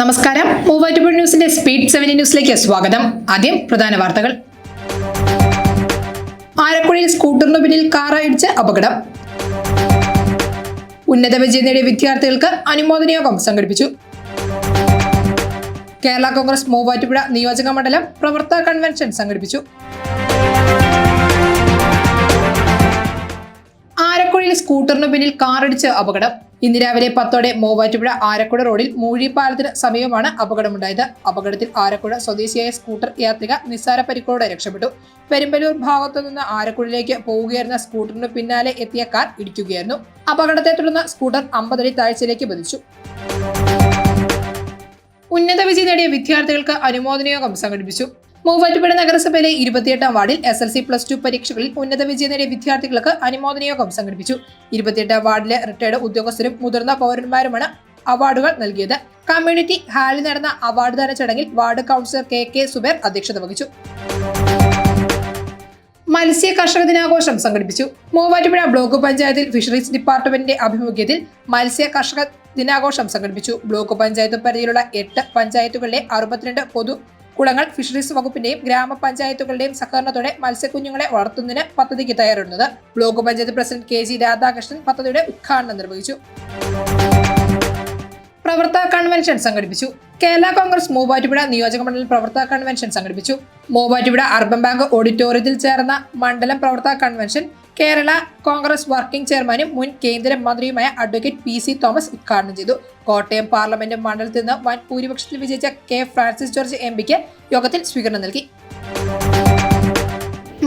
നമസ്കാരം. മൂവാറ്റുപുഴ ന്യൂസിന്റെ speed seven ന്യൂസിലേക്ക് സ്വാഗതം. ആദ്യം പ്രധാന വാർത്തകൾ. ആലപ്പുഴയിൽ സ്കൂട്ടറിന് പിന്നിൽ കാർ ഇടിച്ച് അപകടം. ഉന്നത വിജയം നേടിയ വിദ്യാർത്ഥികൾക്ക് അനുമോദന യോഗം സംഘടിപ്പിച്ചു. കേരള കോൺഗ്രസ് മൂവാറ്റുപുഴ നിയോജക മണ്ഡലം പ്രവർത്തക കൺവെൻഷൻ സംഘടിപ്പിച്ചു. ആരക്കുഴയിൽ സ്കൂട്ടറിന് പിന്നിൽ കാറിടിച്ച് അപകടം. ഇന്ന് രാവിലെ പത്തോടെ മൂവാറ്റുപുഴ ആരക്കുഴ റോഡിൽ മൂഴിപ്പാലത്തിന് സമീപമാണ് അപകടമുണ്ടായത്. അപകടത്തിൽ ആരക്കുഴ സ്വദേശിയായ സ്കൂട്ടർ യാത്രിക നിസ്സാര പരിക്കോടെ രക്ഷപ്പെട്ടു. പെരുമ്പലൂർ ഭാഗത്തു നിന്ന് ആരക്കുഴയിലേക്ക് പോവുകയായിരുന്ന സ്കൂട്ടറിന് പിന്നാലെ എത്തിയ കാർ ഇടിക്കുകയായിരുന്നു. അപകടത്തെ തുടർന്ന് സ്കൂട്ടർ അമ്പതടി താഴ്ചയിലേക്ക് പതിച്ചു. ഉന്നത വിജയം നേടിയ വിദ്യാർത്ഥികൾക്ക് അനുമോദനയോഗം സംഘടിപ്പിച്ചു. മൂവാറ്റുപുഴ നഗരസഭയിലെ ഇരുപത്തിയെട്ടാം വാർഡിൽ S L C plus two പരീക്ഷകളിൽ ഉന്നത വിജയം നേടിയ വിദ്യാർത്ഥികൾക്ക് അനുമോദന യോഗം സംഘടിപ്പിച്ചു. ഇരുപത്തിയെട്ടാം വാർഡിലെ റിട്ടയർഡ് ഉദ്യോഗസ്ഥരും മുതിർന്ന പൗരന്മാരുമാണ് അവാർഡുകൾ നൽകിയത്. കമ്മ്യൂണിറ്റി ഹാളിൽ നടന്ന അവാർഡ് ദാന ചടങ്ങിൽ ward councillor K K Suber അധ്യക്ഷത വഹിച്ചു. മത്സ്യ കർഷക ദിനാഘോഷം സംഘടിപ്പിച്ചു. മൂവാറ്റുപുഴ ബ്ലോക്ക് പഞ്ചായത്തിൽ ഫിഷറീസ് ഡിപ്പാർട്ട്മെന്റിന്റെ ആഭിമുഖ്യത്തിൽ മത്സ്യ കർഷക ദിനാഘോഷം സംഘടിപ്പിച്ചു. ബ്ലോക്ക് പഞ്ചായത്ത് പരിധിയിലുള്ള എട്ട് പഞ്ചായത്തുകളിലെ അറുപത്തിരണ്ട് പൊതു കുളങ്ങൾ ഫിഷറീസ് വകുപ്പിന്റെയും ഗ്രാമപഞ്ചായത്തുകളുടെയും സഹകരണത്തോടെ മത്സ്യക്കുഞ്ഞുങ്ങളെ വളർത്തുന്നതിന് പദ്ധതിക്ക് തയ്യാറുള്ളത് block panchayat president K G Radhakrishnan പദ്ധതിയുടെ ഉദ്ഘാടനം നിർവഹിച്ചു. പ്രവർത്തക കൺവെൻഷൻ സംഘടിപ്പിച്ചു. കേരള കോൺഗ്രസ് മൂവാറ്റുപുഴ നിയോജക മണ്ഡലം പ്രവർത്തക കൺവെൻഷൻ സംഘടിപ്പിച്ചു. മൂവാറ്റുപുഴ അർബൻ ബാങ്ക് ഓഡിറ്റോറിയത്തിൽ ചേർന്ന മണ്ഡലം പ്രവർത്തക കൺവെൻഷൻ കേരള കോൺഗ്രസ് വർക്കിംഗ് ചെയർമാനും മുൻ കേന്ദ്രമന്ത്രിയുമായ അഡ്വക്കേറ്റ് പി സി തോമസ് ഉദ്ഘാടനം ചെയ്തു. കോട്ടയം പാർലമെന്റ് മണ്ഡലത്തിൽ നിന്ന് വൻ ഭൂരിപക്ഷത്തിൽ വിജയിച്ച കെ ഫ്രാൻസിസ് ജോർജ് എം പിക്ക് യോഗത്തിൽ സ്വീകരണം നൽകി.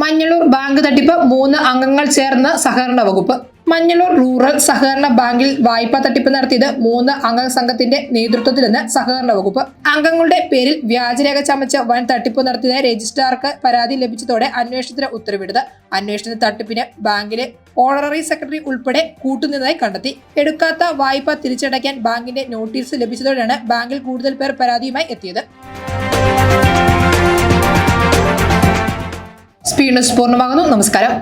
മഞ്ഞളൂർ ബാങ്ക് തട്ടിപ്പ് മൂന്ന് അംഗങ്ങൾ ചേർന്ന് സഹകരണ വകുപ്പ്. മഞ്ഞളൂർ റൂറൽ സഹകരണ ബാങ്കിൽ വായ്പാ തട്ടിപ്പ് നടത്തിയത് മൂന്ന് അംഗ സംഘത്തിന്റെ നേതൃത്വത്തിലെന്ന് സഹകരണ വകുപ്പ്. അംഗങ്ങളുടെ പേരിൽ വ്യാജരേഖ ചമച്ച് വൻ തട്ടിപ്പ് നടത്തിയ രജിസ്ട്രാർക്ക് പരാതി ലഭിച്ചതോടെ അന്വേഷണത്തിന് ഉത്തരവിട്ടത്. അന്വേഷണ തട്ടിപ്പിന് ബാങ്കിലെ ഓണററി സെക്രട്ടറി ഉൾപ്പെടെ കൂട്ടുന്നതായി കണ്ടെത്തി. എടുക്കാത്ത വായ്പ തിരിച്ചടയ്ക്കാൻ ബാങ്കിന്റെ നോട്ടീസ് ലഭിച്ചതോടെയാണ് ബാങ്കിൽ കൂടുതൽ പേർ പരാതിയുമായി എത്തിയത്. സ്പീഡ് ന്യൂസ് പൂർണമാകുന്നു. നമസ്കാരം.